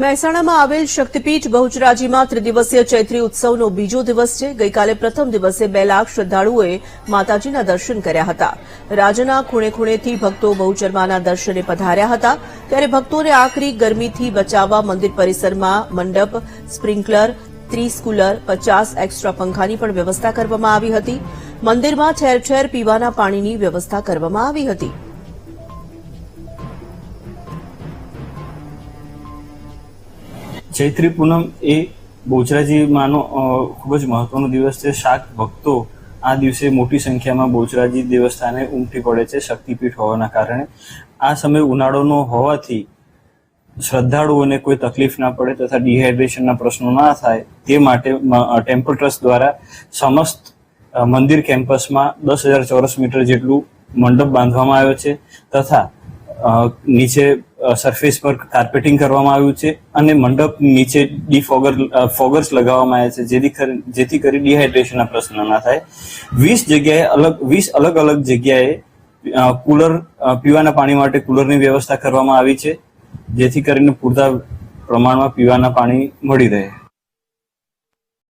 મહેસાણામાં આવેલ શક્તિપીઠ બહુચરાજીમાં ત્રિદિવસીય ચૈત્રી ઉત્સવનો બીજો દિવસ છે. ગઈકાલે પ્રથમ દિવસે બે લાખ શ્રદ્ધાળુઓએ માતાજીના દર્શન કર્યા હતા. રાજ્યના ખૂણે ખૂણેથી ભક્તો બહુચરમાના દર્શને પધાર્યા હતા. ત્યારે ભક્તોને આકરી ગરમીથી બચાવવા મંદિર પરિસરમાં મંડપ સ્પ્રિન્કલર ત્રીસ કુલર પચાસ એક્સ્ટ્રા પંખાની પણ વ્યવસ્થા કરવામાં આવી હતી. મંદિરમાં ઠેર ઠેર પીવાના પાણીની વ્યવસ્થા કરવામાં આવી હતી. ચૈત્રી પૂનમ એ બોચરાજીમાંનો ખૂબ જ મહત્વનો દિવસ છે. શાક ભક્તો આ દિવસે મોટી સંખ્યામાં બોચરાજી દેવસ્થાને ઉમટી પડે છે શક્તિપીઠ હોવાના કારણે. આ સમય ઉનાળોનો હોવાથી શ્રદ્ધાળુઓને કોઈ તકલીફ ના પડે તથા ડિહાઇડ્રેશનના પ્રશ્નો ના થાય તે માટે ટેમ્પલ ટ્રસ્ટ દ્વારા સમસ્ત મંદિર કેમ્પસમાં દસ હજાર ચોરસ મીટર જેટલું મંડપ બાંધવામાં આવ્યો છે તથા નીચે સરફેસ પર કાર્પેટિંગ કરવામાં આવ્યું છે અને મંડપ નીચે ડીફોગર ફોગર્સ લગાવવામાં આવ્યા છે, જેથી જેથી કરી ડિહાઇડ્રેશનના પ્રશ્ન ના થાય. વીસ જગ્યાએ અલગ, વીસ અલગ અલગ જગ્યાએ કુલર પીવાના પાણી માટે કુલરની વ્યવસ્થા કરવામાં આવી છે, જેથી કરીને પૂરતા પ્રમાણમાં પીવાના પાણી મળી રહે.